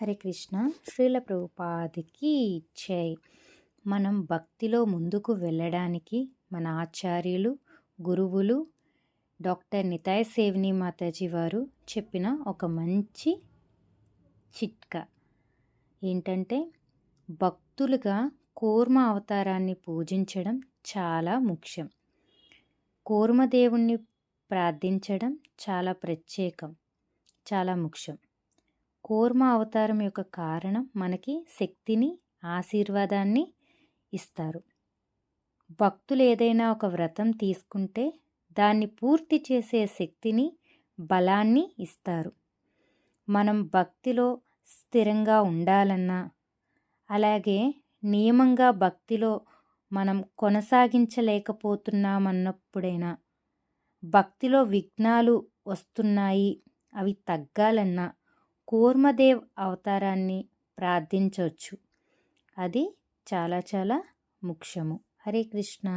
హరే కృష్ణ. శ్రీల ప్రభుపాదికి ఇచ్చాయి మనం భక్తిలో ముందుకు వెళ్ళడానికి మన ఆచార్యులు గురువులు డాక్టర్ నితాయ్ సేవిని మాతాజీ వారు చెప్పిన ఒక మంచి చిట్కా ఏంటంటే భక్తులుగా కూర్మ అవతారాన్ని పూజించడం చాలా ముఖ్యం. కూర్మదేవుణ్ణి ప్రార్థించడం చాలా ప్రత్యేకం చాలా ముఖ్యం. కూర్మ అవతారం యొక్క కారణం మనకి శక్తిని ఆశీర్వాదాన్ని ఇస్తారు. భక్తులు ఏదైనా ఒక వ్రతం తీసుకుంటే దాన్ని పూర్తి చేసే శక్తిని బలాన్ని ఇస్తారు. మనం భక్తిలో స్థిరంగా ఉండాలన్నా అలాగే నియమంగా భక్తిలో మనం కొనసాగించలేకపోతున్నామన్నప్పుడైనా భక్తిలో విఘ్నాలు వస్తున్నాయి అవి తగ్గాలన్నా కూర్మదేవ్ అవతారాన్ని ప్రార్థించవచ్చు అది చాలా చాలా ముఖ్యము. హరే కృష్ణ.